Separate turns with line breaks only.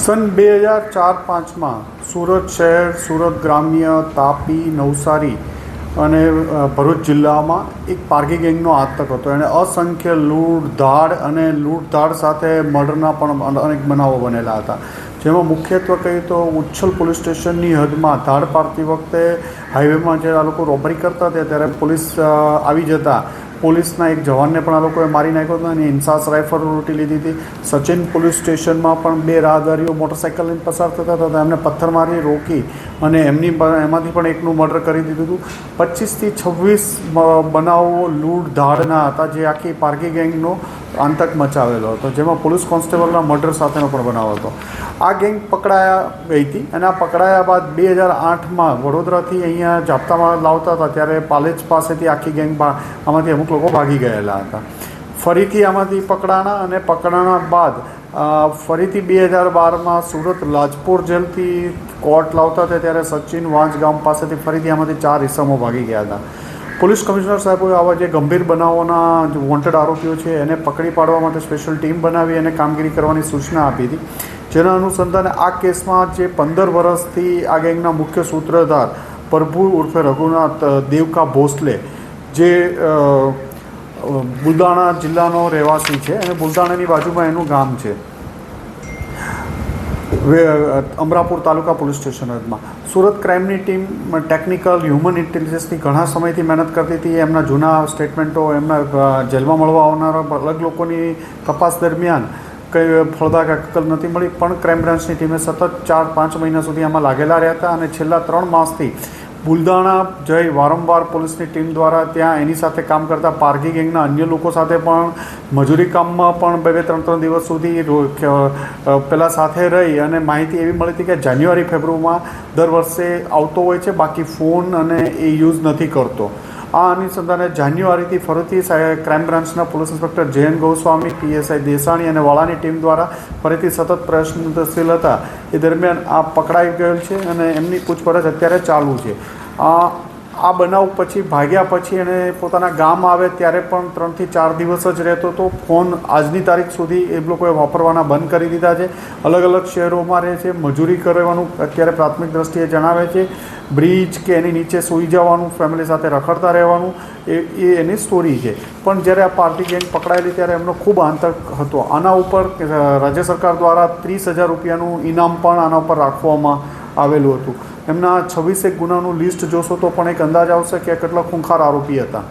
સન બે હજાર ચાર પાંચમાં સુરત શહેર, સુરત ગ્રામ્ય, તાપી, નવસારી અને ભરૂચ જિલ્લામાં એક પારકી ગેંગનો આતંક હતો. એણે અસંખ્ય લૂંટ ધાડ અને લૂંટ ધાડ સાથે મર્ડરના પણ અનેક બનાવો બનેલા હતા. જેમાં મુખ્યત્વે કહીએ તો ઉચ્છલ પોલીસ સ્ટેશનની હદમાં ધાડ પાડતી વખતે હાઈવેમાં જ્યારે આ લોકો રોબરી કરતા હતા ત્યારે પોલીસ આવી જતા પોલીસના એક જવાનને પણ આ લોકોએ મારી નાખ્યો હતો અને ઇન્સાસ રાઇફલ લૂંટી લીધી હતી. સચિન પોલીસ સ્ટેશનમાં પણ બે રાહદારીઓ મોટરસાઇકલ લઈને પસાર થતા હતા. એમને પથ્થર મારી રોકી અને એમની એમાંથી પણ એકનું મર્ડર કરી દીધું હતું. પચીસથી છવ્વીસ બનાવો લૂંટ ધાડના હતા જે આખી પારકી ગેંગનો આતંક મચાવેલો હતો, જેમાં પોલીસ કોન્સ્ટેબલના મર્ડર સાથેનો પણ બનાવ હતો. આ ગેંગ પકડાયા ગઈ હતી અને આ પકડાયા બાદ બે હજાર આઠમાં વડોદરાથી અહીંયા જાપ્તામાં લાવતા હતા, ત્યારે પાલેજ પાસેથી આખી ગેંગ આમાંથી અમુક લોકો ભાગી ગયેલા હતા. ફરીથી આમાંથી પકડાણા અને પકડાણા બાદ ફરીથી બે હજાર બારમાં સુરત લાજપોર જેલથી કોર્ટ લાવતા હતા, ત્યારે સચિન વાંજ ગામ પાસેથી ફરીથી આમાંથી ચાર ઇસમો ભાગી ગયા હતા. પોલીસ કમિશનર સાહેબોએ આવા જે ગંભીર બનાવોના વોન્ટેડ આરોપીઓ છે, એને પકડી પાડવા માટે સ્પેશિયલ ટીમ બનાવી અને કામગીરી કરવાની સૂચના આપી હતી. જેના અનુસંધાને આ કેસમાં જે પંદર વર્ષથી આ ગેંગના મુખ્ય સૂત્રધાર પ્રભુ ઉર્ફે રઘુનાથ દેવકા ભોસલે જે બુલદાણા જિલ્લાનો રહેવાસી છે અને બુલદાણાની બાજુમાં એનું ગામ છે. અમરાપુર તાલુકા પોલીસ સ્ટેશનમાં સુરત ક્રાઇમની ટીમ ટેકનિકલ, હ્યુમન ઇન્ટેલિજન્સની ઘણા સમયથી મહેનત કરતી હતી. એમના જૂના સ્ટેટમેન્ટો, એમના જેલમાં મળવા આવનારા અલગ લોકોની તપાસ દરમિયાન કંઈ ફળદાયક અક્કલ નથી મળી. પણ ક્રાઇમ બ્રાન્ચની ટીમે સતત ચાર પાંચ મહિના સુધી આમાં લાગેલા રહ્યા હતા અને છેલ્લા ત્રણ માસથી બુલદાણા જઈ વારંવાર પોલીસની ટીમ દ્વારા ત્યાં એની સાથે કામ કરતા પારગી ગેંગના અન્ય લોકો સાથે પણ મજૂરી કામમાં પણ બે બે, ત્રણ ત્રણ દિવસ સુધી પહેલાં સાથે રહી અને માહિતી એવી મળી હતી કે જાન્યુઆરી, ફેબ્રુઆરીમાં દર વર્ષે આવતો હોય છે, બાકી ફોન અને એ યુઝ નથી કરતો. આ અનુસંધાને જાન્યુઆરીથી ફરીથી ક્રાઇમ બ્રાન્ચના police inspector Jayant Goswami PSI Desani અને વાળાની ટીમ દ્વારા ફરીથી સતત પ્રયત્નશીલ હતા. એ દરમિયાન આ પકડાઈ ગયેલ છે અને એમની પૂછપરછ અત્યારે ચાલુ છે. આ આ બનાવ પછી ભાગ્યા પછી એણે પોતાના ગામ આવે ત્યારે પણ ત્રણથી ચાર દિવસ જ રહેતો હતો. ફોન આજની તારીખ સુધી એ લોકોએ વાપરવાના બંધ કરી દીધા છે. અલગ અલગ શહેરોમાં રહે છે, મજૂરી કરવાનું અત્યારે પ્રાથમિક દ્રષ્ટિએ જણાવે છે. બ્રિજ કે એની નીચે સૂઈ જવાનું, ફેમિલી સાથે રખડતા રહેવાનું, એ એ એની સ્ટોરી છે. પણ જ્યારે આ પાર્ટી ગેંગ પકડાયેલી ત્યારે એમનો ખૂબ આતંક હતો. આના ઉપર રાજ્ય સરકાર દ્વારા ત્રીસ હજાર રૂપિયાનું ઇનામ પણ આના ઉપર રાખવામાં આવેલું હતું. એમના છવ્વીસેક ગુનાનું લિસ્ટ જોશો તો પણ એક અંદાજ આવશે કે કેટલા ખૂંખાર આરોપી હતા.